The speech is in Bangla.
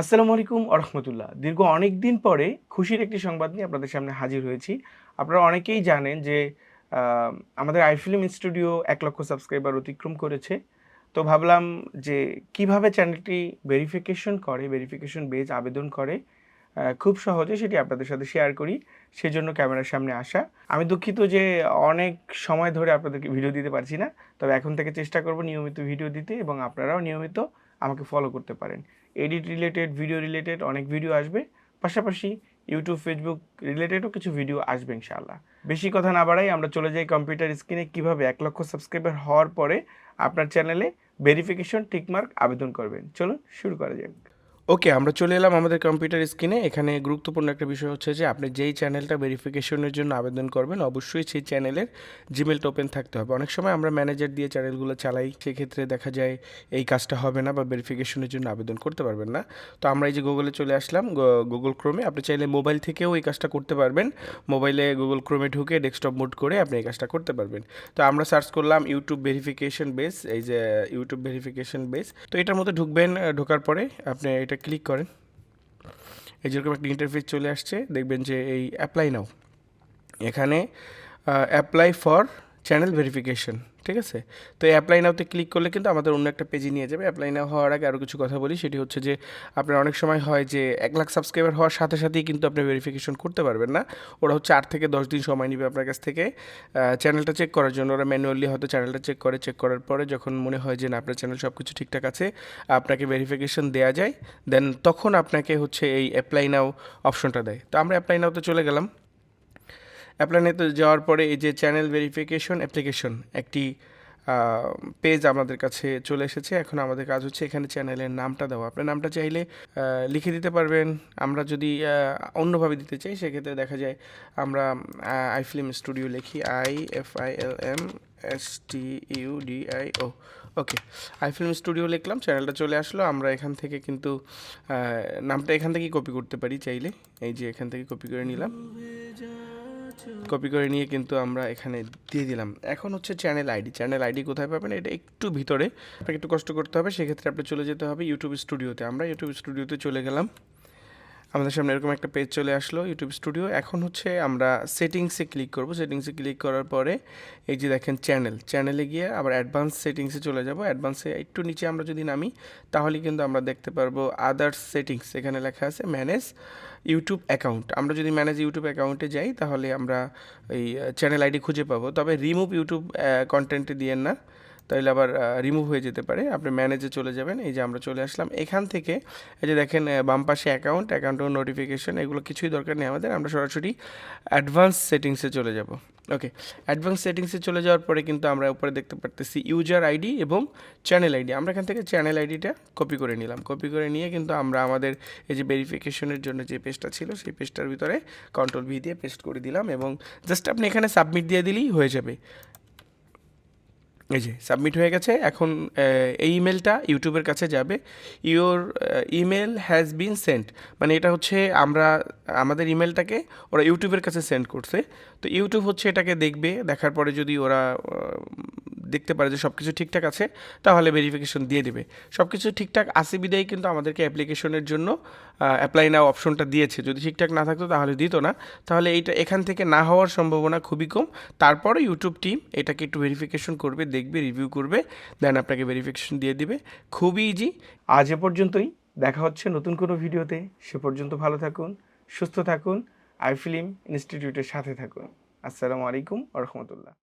আসসালামু আলাইকুম আরহামতুল্লাহ দীর্ঘ অনেক দিন পরে খুশির একটি সংবাদ নিয়ে আপনাদের সামনে হাজির হয়েছি। আপনারা অনেকেই জানেন যে আমাদের আইফিল্ম স্টুডিও এক লক্ষ সাবস্ক্রাইবার অতিক্রম করেছে। তো ভাবলাম যে, কীভাবে চ্যানেলটি ভেরিফিকেশন করে ভেরিফিকেশন বেজ আবেদন করে খুব সহজে সেটি আপনাদের সাথে শেয়ার করি। সেজন্য ক্যামেরার সামনে আসা। আমি দুঃখিত যে, অনেক সময় ধরে আপনাদেরকে ভিডিও দিতে পারছি না। তবে এখন থেকে চেষ্টা করব নিয়মিত ভিডিও দিতে এবং আপনারাও নিয়মিত আমাকে ফলো করতে পারেন। এডিট রিলেটেড ভিডিও রিলেটেড অনেক ভিডিও আসবে। পাশাপাশি ইউটিউব ফেসবুক রিলেটেডও কিছু ভিডিও আসবে ইনশাআল্লাহ। বেশি কথা না বাড়াই, আমরা চলে যাই কম্পিউটার স্ক্রিনে কীভাবে এক লক্ষ সাবস্ক্রাইবার হওয়ার পরে আপনার চ্যানেলে ভেরিফিকেশন টিকমার্ক আবেদন করবেন। চলুন শুরু করা যাক। ওকে আমরা চলে এলাম আমাদের কম্পিউটার স্ক্রিনে এখানে গুরুত্বপূর্ণ একটা বিষয় হচ্ছে যে, আপনি যেই চ্যানেলটা ভেরিফিকেশনের জন্য আবেদন করবেন, অবশ্যই সেই চ্যানেলের জিমেলটা ওপেন থাকতে হবে। অনেক সময় আমরা ম্যানেজার দিয়ে চ্যানেলগুলো চালাই, সেক্ষেত্রে দেখা যায় এই কাজটা হবে না বা ভেরিফিকেশনের জন্য আবেদন করতে পারবেন না। তো আমরা এই যে গুগলে চলে আসলাম গুগল ক্রোমে আপনি চাইলে মোবাইল থেকেও এই কাজটা করতে পারবেন। মোবাইলে গুগল ক্রোমে ঢুকে ডেস্কটপ মোড করে আপনি এই কাজটা করতে পারবেন। তো আমরা সার্চ করলাম ইউটিউব ভেরিফিকেশন বেস এই যে ইউটিউব ভেরিফিকেশন বেস তো এটার মধ্যে ঢুকবেন ঢোকার পরে আপনি এটা ক্লিক করেন। এই যেরকম একটা ইন্টারফেস চলে আসছে, দেখবেন যে এই অ্যাপ্লাই নাও এখানে অ্যাপ্লাই ফর চ্যানেল ভেরিফিকেশন ঠিক আছে? তো অ্যাপ্লাই নাওতে ক্লিক করলে কিন্তু আমাদের অন্য একটা পেজে নিয়ে যাবে। অ্যাপ্লাই নাও হওয়ার আগে আরও কিছু কথা বলি, সেটি হচ্ছে যে আপনার অনেক সময় হয় যে এক লাখ সাবস্ক্রাইবার হওয়ার সাথে সাথেই কিন্তু আপনি ভেরিফিকেশন করতে পারবেন না। ওরা হচ্ছে আট থেকে দশ দিন সময় নেবে আপনার কাছ থেকে চ্যানেলটা চেক করার জন্য। ওরা ম্যানুয়ালি হয়তো চ্যানেলটা চেক করে চেক করার পরে যখন মনে হয় যে না, আপনার চ্যানেল সব কিছু ঠিকঠাক আছে, আপনাকে ভেরিফিকেশন দেওয়া যায়। দেন তখন আপনাকে হচ্ছে এই অ্যাপ্লাই নাও অপশনটা দেয়। তো আমরা অ্যাপ্লাই নাওতে চলে গেলাম। অ্যাপ্লাইনেতে যাওয়ার পরে এই যে চ্যানেল ভেরিফিকেশন অ্যাপ্লিকেশন একটি পেজ আমাদের কাছে চলে এসেছে। এখন আমাদের কাজ হচ্ছে এখানে চ্যানেলের নামটা দেওয়া। আপনার নামটা চাইলে লিখে দিতে পারবেন। আমরা যদি অন্যভাবে দিতে চাই, সেক্ষেত্রে দেখা যায় আমরা আই ফিল্ম স্টুডিও লিখি। I F I L M S T U D I O okay I film studio লিখলাম চ্যানেলটা চলে আসলো। আমরা এখান থেকে কিন্তু নামটা এখান থেকেই কপি করতে পারি চাইলে। এই যে এখান থেকে কপি করে নিলাম। কপি করে নিয়ে কিন্তু আমরা এখানে দিয়ে দিলাম। এখন হচ্ছে চ্যানেল আইডি চ্যানেল আইডি কোথায় পাবেন? এটা একটু ভিতরে। আপনাকে একটু কষ্ট করতে হবে। সেক্ষেত্রে আপনি চলে যেতে হবে ইউটিউব স্টুডিওতে আমরা ইউটিউব স্টুডিওতে চলে গেলাম। আমাদের সামনে এরকম একটা পেজ চলে আসলো ইউটিউব স্টুডিও এখন হচ্ছে আমরা সেটিংসে ক্লিক করব। সেটিংসে ক্লিক করার পরে এই যে দেখেন চ্যানেল চ্যানেলে গিয়ে আবার অ্যাডভান্স সেটিংসে চলে যাব। অ্যাডভান্সে একটু নিচে আমরা যদি নামি, তাহলে কিন্তু আমরা দেখতে পারব আদার্স সেটিংস এখানে লেখা আছে ম্যানেজ ইউটিউব অ্যাকাউন্ট আমরা যদি ম্যানেজ ইউটিউব অ্যাকাউন্টে যাই, তাহলে আমরা এই চ্যানেল আইডি খুঁজে পাবো। তবে রিমুভ ইউটিউব কন্টেন্টে দিয়েন না। তাহলে আবার রিমুভ হয়ে যেতে পারে। আপনি ম্যানেজে চলে যাবেন। এই যে আমরা চলে আসলাম। এখান থেকে, এই যে দেখেন বাম পাশে অ্যাকাউন্ট অ্যাকাউন্ট নোটিফিকেশন এগুলো কিছুই দরকার নেই আমাদের। আমরা সরাসরি অ্যাডভান্স সেটিংসে চলে যাব। ওকে অ্যাডভান্স সেটিংসে চলে যাওয়ার পরে কিন্তু আমরা উপরে দেখতে পারতেছি ইউজার আইডি এবং চ্যানেল আইডি আমরা এখান থেকে চ্যানেল আইডিটা কপি করে নিলাম। কপি করে নিয়ে কিন্তু আমরা আমাদের এই যে ভেরিফিকেশনের জন্য যে পেজটা ছিল, সেই পেজটার ভিতরে কন্ট্রোল ভি দিয়ে পেস্ট করে দিলাম এবং জাস্ট আপনি এখানে সাবমিট দিয়ে দিলেই হয়ে যাবে। এই যে সাবমিট হয়ে গেছে। এখন এই ইমেলটা ইউটিউবের কাছে যাবে। Your email has been sent মানে এটা হচ্ছে আমরা, আমাদের ইমেলটাকে ওরা ইউটিউবের কাছে সেন্ড করছে। তো ইউটিউব হচ্ছে এটাকে দেখবে, দেখার পরে যদি ওরা দেখতে পারে যে সব কিছু ঠিকঠাক আছে, তাহলে ভেরিফিকেশন দিয়ে দেবে। সব কিছু ঠিকঠাক আছে বিদায় কিন্তু আমাদেরকে অ্যাপ্লিকেশনের জন্য অ্যাপ্লাই নাও অপশনটা দিয়েছে। যদি ঠিকঠাক না থাকতো তাহলে দিত না। তাহলে এইটা এখান থেকে না হওয়ার সম্ভাবনা খুবই কম। তারপরে ইউটিউব টিম এটাকে একটু ভেরিফিকেশন করবে, দেখবে রিভিউ করবে দেন আপনাকে ভেরিফিকেশন দিয়ে দিবে। খুবই ইজি আজ এ পর্যন্তই। দেখা হচ্ছে নতুন কোনো ভিডিওতে। সে পর্যন্ত ভালো থাকুন, সুস্থ থাকুন। আই ফিল্ম ইনস্টিটিউটের সাথে থাকুন। আসসালামু আলাইকুম রহমতুল্লাহ।